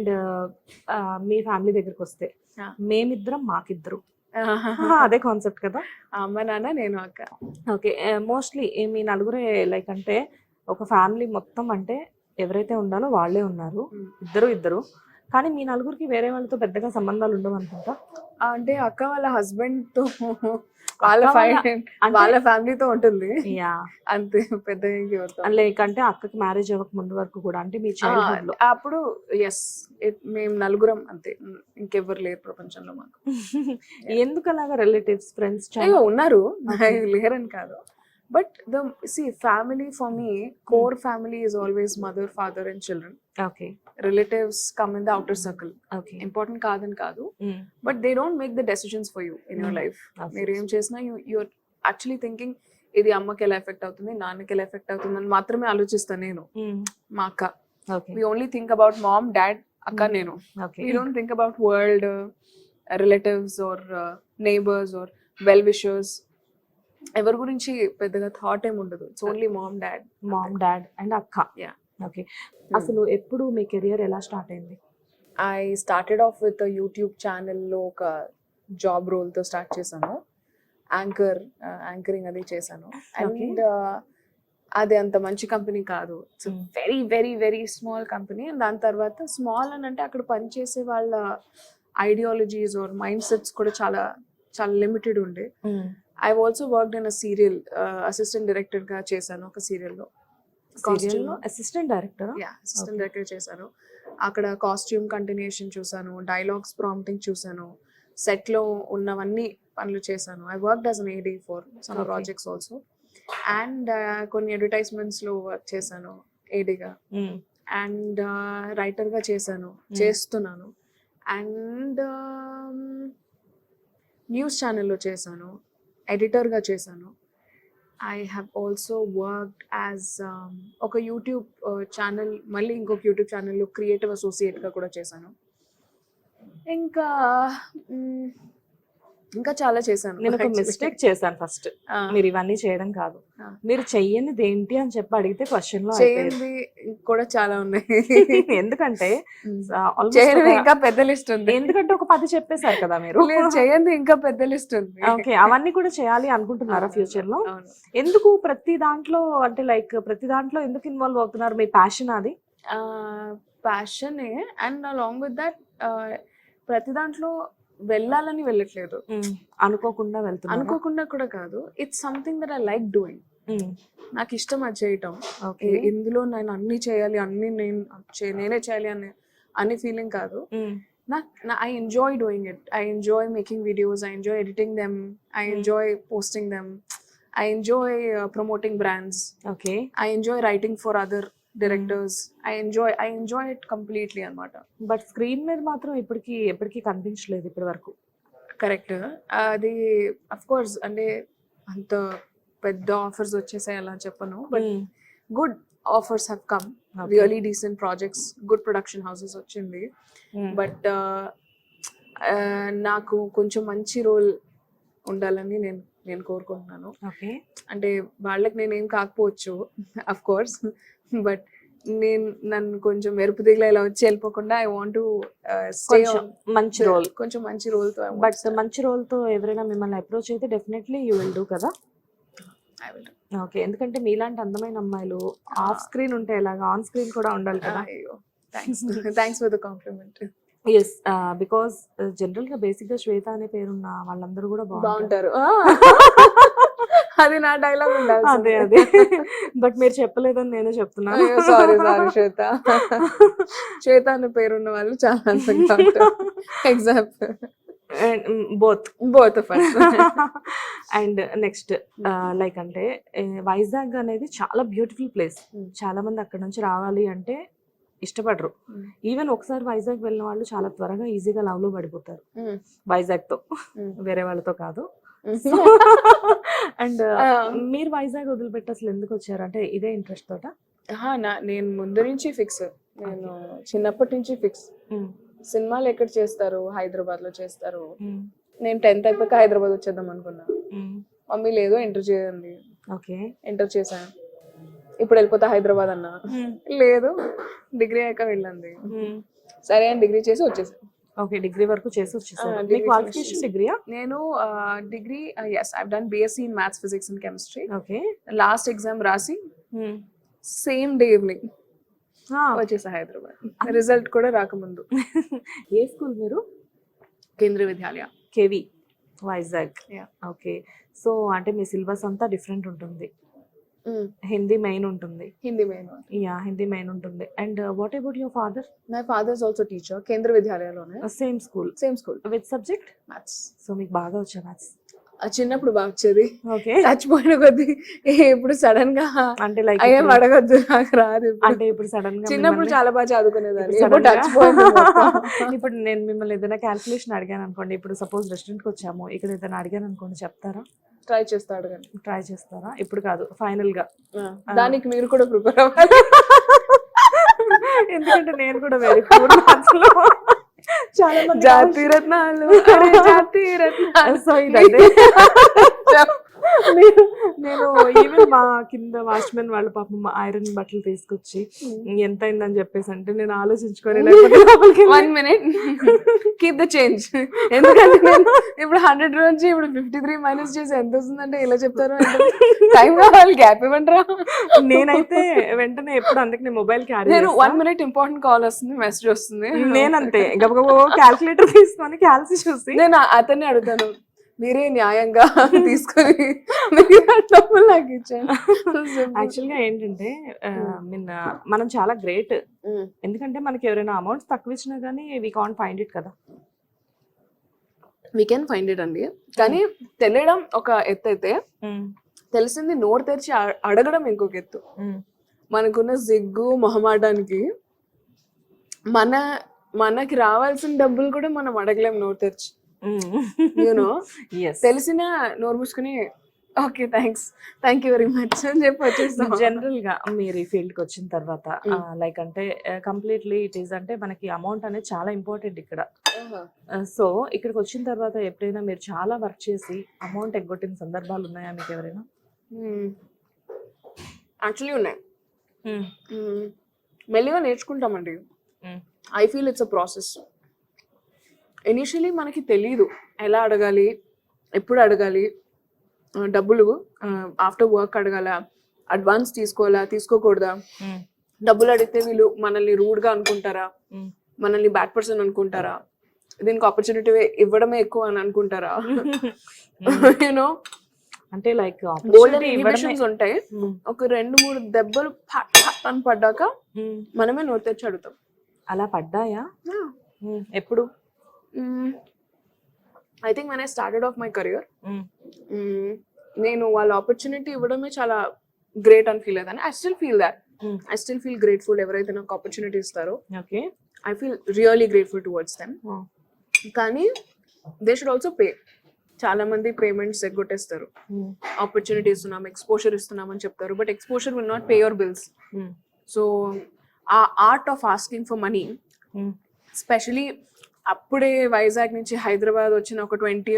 And me family దగ్గరికి వస్తే. మేమిద్దరం మాకిద్దరు. అదే కాన్సెప్ట్ కదా? అమ్మ నాన్న నేను అక్క. ఓకే మోస్ట్లీ మీ నలుగురే లైక్ అంటే ఒక ఫ్యామిలీ మొత్తం అంటే ఎవరైతే ఉండాలో వాళ్ళే ఉన్నారు. ఇద్దరు ఇద్దరు. కానీ మీ నలుగురికి వేరే వాళ్ళతో పెద్దగా సంబంధాలు ఉండవు అనుకుంటా అంటే అక్క వాళ్ళ హస్బెండ్తో వాళ్ళ వాళ్ళ- ఫ్యామిలీతో ఉంటుంది. యా అంతే పెద్ద ఎవరితో లైక్ అంటే అక్కకి మ్యారేజ్ అవ్వక ముందు వరకు కూడా అంటే మీ చైల్డ్హుడ్లో. అప్పుడు ఎస్ మేము నలుగురం అంతే. ఇంకెవ్వరు లేరు ప్రపంచంలో మాకు. ఎందుకు అలాగా రిలేటివ్స్ ఫ్రెండ్స్ ఉన్నారు. లేరని కాదు. But the see family for me core family is always mother father and children okay relatives come in the outer circle okay important కాదని కాదు. But they don't make the decisions for you in your. Life మీరు ఏం చేసినా you your actually thinking ఇది అమ్మకి ఎలా effect అవుతుంది? నాన్నకి ఎలా ఎఫెక్ట్ అవుతుంది? అని మాత్రమే ఆలోచిస్తాను నేను. మా అక్క. We only think about mom dad అక్క Mm. నేను. We don't think about world relatives or neighbours or well wishers ఎవరి గురించి పెద్దగా థాట్ ఏమి ఉండదు. It's only mom dad mom dad and అక్క. Yeah. ఓకే అసలు ఎప్పుడు మీ కెరియర్ ఎలా స్టార్ట్ అయింది? I started off with YouTube ఛానల్లో ఒక జాబ్ రోల్తో స్టార్ట్ చేశాను. యాంకర్ యాంకరింగ్ అది చేశాను. అండ్ అది అంత మంచి కంపెనీ కాదు. It's. Very very very small company and దాని తర్వాత స్మాల్ అని అంటే అక్కడ పనిచేసే వాళ్ళ ఐడియాలజీస్ ఆర్ మైండ్ సెట్స్ కూడా చాలా చాలా లిమిటెడ్ ఉండే. I also worked in a serial assistant డైరెక్టర్గా చేశాను ఒక సీరియల్లో assistant director yeah assistant. Director చేశాను. అక్కడ కాస్ట్యూమ్ కంటిన్యూషన్ చూసాను డైలాగ్స్ ప్రాంప్టింగ్ చూసాను సెట్లో ఉన్నవన్నీ పనులు చేశాను. I work as an AD for some. Projects also and కొన్ని అడ్వర్టైజ్మెంట్స్లో వర్క్ చేశాను ఏడీగా అండ్ రైటర్గా చేశాను చేస్తున్నాను. అండ్ న్యూస్ ఛానల్లో చేశాను. ఎడిటర్గా చేశాను. I have also work as ఒక యూట్యూబ్ ఛానల్ uh, మళ్ళీ ఇంకొక యూట్యూబ్ ఛానల్లో క్రియేటివ్ అసోసియేట్గా కూడా చేశాను. ఇంకా mm, ఇంకా చాలా చేశాను. నేను ఒక. మిస్టేక్ చేశాను ఫస్ట్ మీరు ఇవన్నీ చేయడం కాదు. మీరు చెయ్యనిది ఏంటి అని చెప్పి అడిగితే క్వశ్చన్లో. చేయండి కూడా చాలా ఉన్నాయి. ఎందుకంటే ఇంకా పెద్ద లిస్ట్ ఉంది. ఎందుకంటే ఒక పది చెప్పేశారు కదా మీరు. చేయండి ఇంకా పెద్ద లిస్ట్ ఉంది. ఓకే అవన్నీ కూడా చేయాలి అనుకుంటున్నారా ఫ్యూచర్లో? ఎందుకు ప్రతి దాంట్లో అంటే లైక్ ప్రతి దాంట్లో ఎందుకు ఇన్వాల్వ్ అవుతున్నారు మీ ప్యాషన్ అది? Passion and along with that ప్రతి దాంట్లో వెళ్ళాలని వెళ్ళట్లేదు. అనుకోకుండా వెళ్తున్నారు అనుకోకుండా కూడా కాదు. It's something that I like doing నాకు ఇష్టం అది చేయటం. ఇందులో నేను అన్ని చేయాలి అన్ని నేను నేనే చేయాలి అనే అనే ఫీలింగ్ కాదు. నాకు I enjoy doing it I enjoy making videos I enjoy editing them I. Enjoy posting them I enjoy promoting brands okay. I enjoy writing for other directors I enjoy I enjoy it completely అనమాట but screen మీద మాత్రం ఇప్పటికి ఎప్పటికీ కనిపించలేదు ఇప్పటి వరకు. Correct అది of course అంటే అంత పెద్ద ఆఫర్స్ వచ్చేసాయి అలా చెప్పను. But good offers have come really decent projects good production houses వచ్చింది. బట్ నాకు కొంచెం మంచి రోల్ ఉండాలని నేను నేను కోరుకుంటున్నాను. ఓకే. అంటే వాళ్ళకి నేనేం కాకపోవచ్చు అఫ్ కోర్స్ బట్ నేను నన్ను కొంచెం మెరుపు దిగులు ఇలా వచ్చి వెళ్ళిపోకుండా ఐ వాంట్ కొంచెం మంచి రోల్ కొంచెం మంచి రోల్తో బట్ మంచి రోల్తో ఎవరైనా మిమ్మల్ని అప్రోచ్ అయితే డెఫినెట్లీ యూ విల్ డూ కదా? I will okay. ఎందుకంటే మీలాంటి అందమైన అమ్మాయిలు ఆఫ్ స్క్రీన్ ఉంటే ఎలాగా? ఆన్ స్క్రీన్ కూడా ఉండాలి కదా? అయ్యో. Thanks thanks for the compliment yes because జనరల్గా బేసిక్గా శ్వేత అనే పేరున్న వాళ్ళందరూ కూడా బాగుంటారు. అది నా డైలాగ్ ఉండాలి అదే అదే. బట్ మీరు చెప్పలేదని నేనే చెప్తున్నాను సారీ సారీ శ్వేత. శ్వేత అనే పేరున్న వాళ్ళు చాలా అందంగా ఉంటారు. Example both both of and next like అంటే eh, వైజాగ్ అనేది చాలా బ్యూటిఫుల్ ప్లేస్ Mm. చాలా మంది అక్కడ నుంచి రావాలి అంటే ఇష్టపడరు. ఈవెన్ ఒకసారి వైజాగ్ వెళ్ళిన వాళ్ళు చాలా త్వరగా ఈజీగా లవ్లో పడిపోతారు. వైజాగ్తో. వేరే వాళ్ళతో కాదు. అండ్. మీరు వైజాగ్ వదిలిపెట్టి అసలు ఎందుకు వచ్చారు? అంటే ఇదే ఇంట్రెస్ట్ తోట? నేను ముందు నుంచి ఫిక్స్ నేను చిన్నప్పటి నుంచి ఫిక్స్ సినిమాలు ఎక్కడ చేస్తారు? హైదరాబాద్లో చేస్తారు నేను టెన్త్ అయిపోయాక హైదరాబాద్ వచ్చేద్దాం అనుకున్నా. మమ్మీ లేదు ఎంటర్ చేయండి. ఓకే ఎంటర్ చేశాను. ఇప్పుడు వెళ్ళిపోతా హైదరాబాద్ అన్న. లేదు డిగ్రీ అయ్యాక వెళ్ళండి సరే అని డిగ్రీ చేసి వచ్చేసాను ఓకే డిగ్రీ వరకు చేసి finish డిగ్రీయా? నేను degree yes I done BSc in maths physics and chemistry okay. Last exam రాసి. సేమ్ డే ఈవినింగ్ వచ్చేసా హైదరాబాద్. రిజల్ట్ కూడా రాకముందు. ఏ స్కూల్ మీరు? Kendriya Vidyalaya. KV. Vizag. Okay so అంటే మీ సిలబస్ అంతా డిఫరెంట్ ఉంటుంది. హిందీ మెయిన్ ఉంటుంది. Hindi main yeah Hindi main ఉంటుంది. And what about your father my father is also teacher Kendra విద్యాలయలోనే same school same school with subject maths so మీకు బాగా వచ్చా maths చిన్నప్పుడు బాగా వచ్చేది. ఓకే చచ్చిపోయిన కొద్ది ఇప్పుడు సడన్గా అంటే లైక్ అయ్యేం అడగద్దు నాకు రాదు. అంటే ఇప్పుడు సడన్గా చిన్నప్పుడు చాలా బాగా చదువుకునేదాన్ని. ఇప్పుడు నేను మిమ్మల్ని ఏదైనా క్యాల్కులేషన్ అడిగాను అనుకోండి. ఇప్పుడు సపోజ్ రెస్టారెంట్కి వచ్చాము. ఇక్కడ ఏదైనా అడిగాను అనుకోండి. చెప్తారా? ట్రై చేస్తాడు కానీ. ట్రై చేస్తారా? ఇప్పుడు కాదు ఫైనల్గా దానికి మీరు కూడా ప్రిపేర్ అవ్వాలి. ఎందుకంటే నేను కూడా వెరీ పూర్ చాలా జాతి రత్నాలు జాతి రత్నాలు. సో ఇదంటే నేను ఈవెన్ మా కింద వాచ్మెన్ వాళ్ళ పాపం ఐరన్ బట్టలు తీసుకొచ్చి ఎంత అయిందని చెప్పేసి అంటే నేను ఆలోచించుకొని వెళ్ళి- one minute keep the change ఎందుకంటే నేను ఇప్పుడు హండ్రెడ్ నుంచి ఇప్పుడు ఫిఫ్టీ త్రీ మైనస్ చేసి ఎంత వస్తుందంటే ఇలా చెప్తారు టైం కావాలి గ్యాప్ ఇవ్వండిరా. నేనైతే వెంటనే ఎప్పుడు అందుకే నేను మొబైల్ క్యారీ నేను వన్ మినిట్ ఇంపార్టెంట్ కాల్ వస్తుంది మెసేజ్ వస్తుంది. నేనంతే. గబగబ క్యాల్కులేటర్ తీసుకొని క్యాల్సి చూసి. నేను అతన్ని అడుగుతాను మీరే న్యాయంగా తీసుకొని డబ్బులు నాకు ఇచ్చాను యాక్చువల్ గా ఏంటంటే మీన్ మనం చాలా గ్రేట్ ఎందుకంటే మనకి ఎవరైనా అమౌంట్స్ తక్కువ ఇచ్చినా కానీ వీ కాంట్ ఫైండ్ ఇట్ కదా. వీ కెన్ ఫైండ్ ఇట్ అండి. కానీ తెలియడం ఒక ఎత్తు అయితే తెలిసింది నోరు తెరిచి అడగడం ఇంకొక ఎత్తు. మనకున్న సిగ్గు మొహమాటానికి మన మనకి రావాల్సిన డబ్బులు కూడా మనం అడగలేం నోరు తెరిచి. యూనో ఎస్ తెలిసిన నోరు మూసుకుని okay thanks thank you very much అని చెప్పి వచ్చేస్తాం. జనరల్గా మీరు ఈ ఫీల్డ్కి వచ్చిన తర్వాత లైక్ అంటే కంప్లీట్లీ ఇట్ ఈస్ అంటే మనకి అమౌంట్ అనేది చాలా ఇంపార్టెంట్ ఇక్కడ. సో ఇక్కడికి వచ్చిన తర్వాత ఎప్పుడైనా మీరు చాలా వర్క్ చేసి అమౌంట్ ఎగ్గొట్టిన సందర్భాలు ఉన్నాయా మీకు ఎవరైనా? యాక్చువల్లీ ఉన్నాయి. మ్మ్. మెల్లిగా నేర్చుకుంటామండి. I feel it's a process initially మనకి తెలీదు. ఎలా అడగాలి? ఎప్పుడు అడగాలి? డబ్బులు ఆఫ్టర్ వర్క్ అడగాల? అడ్వాన్స్ తీసుకోవాలా? తీసుకోకూడదా? డబ్బులు అడిగితే వీళ్ళు మనల్ని రూడ్గా అనుకుంటారా? మనల్ని బ్యాడ్ పర్సన్ అనుకుంటారా? దీనికి ఆపర్చునిటీ ఇవ్వడమే ఎక్కువ అని అనుకుంటారా? యూనో అంటే లైక్ ఇన్హిబిషన్స్ ఉంటాయి. ఒక రెండు మూడు దెబ్బలు అని పడ్డాక మనమే నోరు తెచ్చి అడుగుతాం. అలా పడ్డాయా? ఎప్పుడు? ఐ థింక్ మన స్టార్టెడ్ ఆఫ్ మై కెరియర్ నేను వాళ్ళ ఆపర్చునిటీ ఇవ్వడమే చాలా గ్రేట్ అని ఫీల్ అయ్యాను I still feel that. I still feel grateful ఎవరైతే నాకు ఆపర్చునిటీ ఇస్తారో. Okay I feel really grateful towards them. కానీ దే షుడ్ ఆల్సో పే చాలా మంది పేమెంట్స్ ఎగ్గొట్టేస్తారు. ఆపర్చునిటీ ఇస్తున్నాం ఎక్స్పోజర్ ఇస్తున్నాం అని చెప్తారు but exposure will not pay your bills so uh art of asking for money specially అప్పుడే వైజాగ్ నుంచి హైదరాబాద్ వచ్చిన ఒక ట్వంటీ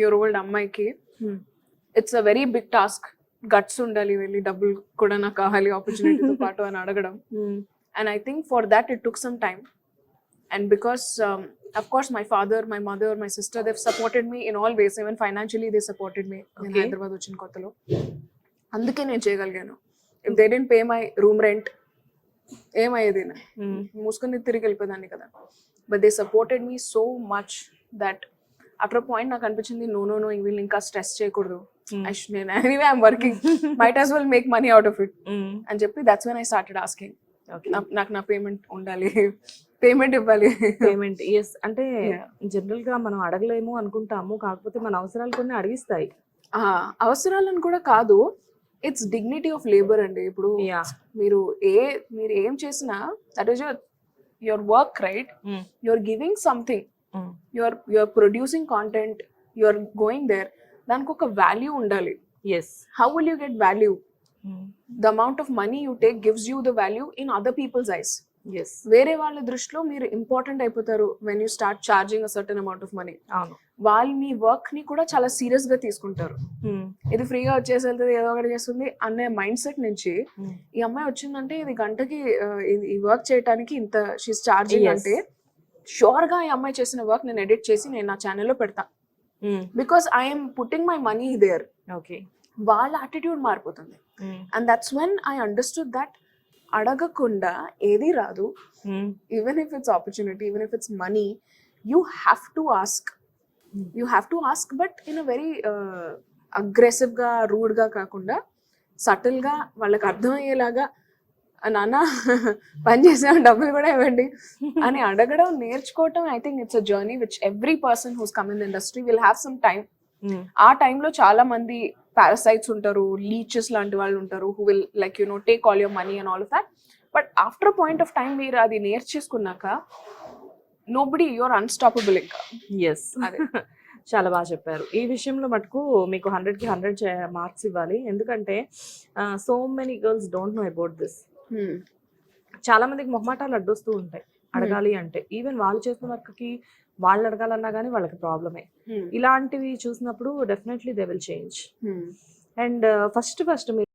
ఇయర్ ఓల్డ్ అమ్మాయికి it's a very big task guts ఉండాలి వెళ్ళి డబ్బులు కూడా నాకు కావాలి ఆపర్చునిటీతో పాటు అని అడగడం. And I think for that it took some time and because of course my father my mother my sister they've supported me in all ways even financially they supported me నేను. హైదరాబాద్ వచ్చిన కొత్తలో. అందుకే నేను చేయగలిగాను. If they didn't pay my room rent ఏమయ్యేది? మూసుకొని తిరిగి వెళ్ళిపోదాన్ని కదా. But they supported me so much that అక్కడ పాయింట్ నాకు అనిపించింది నో నో నో వీళ్ళు ఇంకా స్ట్రెస్ చేయకూడదు. నేను anyway working might as well make money out of it అని చెప్పి that's when I started asking నాకు నా పేమెంట్ ఉండాలి. పేమెంట్ ఇవ్వాలి. పేమెంట్ ఎస్ అంటే. జనరల్గా మనం అడగలేము అనుకుంటాము కాకపోతే మన అవసరాలు కొన్ని అడిగిస్తాయి. అవసరాలను కూడా కాదు. ఇట్స్ డిగ్నిటీ ఆఫ్ లేబర్ అండి. ఇప్పుడు మీరు ఏ మీరు ఏం చేసినా that is your your work right you're giving something you're you're producing content you're going there దానికి ఒక వాల్యూ ఉండాలి. Yes how will you get value the amount of money you take gives you the value in other peoples eyes yes వేరే వాళ్ళ దృష్టిలో మీరు important అయిపోతారు when you start charging a certain amount of money వాళ్ళు మీ వర్క్ని కూడా చాలా సీరియస్గా తీసుకుంటారు. ఇది ఫ్రీగా వచ్చేసి వెళ్తుంది ఏదో ఒకటి చేస్తుంది అనే మైండ్ సెట్ నుంచి ఈ అమ్మాయి వచ్చిందంటే ఇది గంటకి ఈ వర్క్ చేయడానికి ఇంత షీస్ Yes. అంటే ష్యూర్గా ఈ అమ్మాయి చేసిన వర్క్ నేను ఎడిట్ చేసి నేను నా ఛానల్లో పెడతా. Because I'm putting my money there okay వాళ్ళ యాటిట్యూడ్ మారిపోతుంది. And that's when I understood that అడగకుండా ఏది రాదు. Even if it's opportunity even if it's money you have to ask. You have to ask but in a very అగ్రెసివ్గా రూడ్గా కాకుండా సటిల్గా వాళ్ళకి అర్థమయ్యేలాగా "ఆ, నాన్న పని చేసాం డబ్బులు కూడా ఇవ్వండి అని అడగడం నేర్చుకోవటం I think it's a journey which every person who's come in industry will have some time ఆ టైంలో చాలా మంది పారాసైట్స్ ఉంటారు లీచెస్ లాంటి వాళ్ళు ఉంటారు who will like you know take all your money and all of that but after point of time మీరు అది నేర్చేసుకున్నాక నోబడి యువర్ అన్స్టాపబుల్ ఇంకా. ఎస్. చాలా బాగా చెప్పారు. ఈ విషయంలో మటుకు మీకు హండ్రెడ్కి హండ్రెడ్ మార్క్స్ ఇవ్వాలి. ఎందుకంటే so many girls don't know about this చాలా మందికి మొహమాటాలు అడ్డొస్తూ ఉంటాయి. అడగాలి అంటే. ఈవెన్ వాళ్ళు చేసిన వర్క్కి వాళ్ళు అడగాలన్నా కానీ వాళ్ళకి ప్రాబ్లమే. ఇలాంటివి చూసినప్పుడు definitely they will change and first first మీరు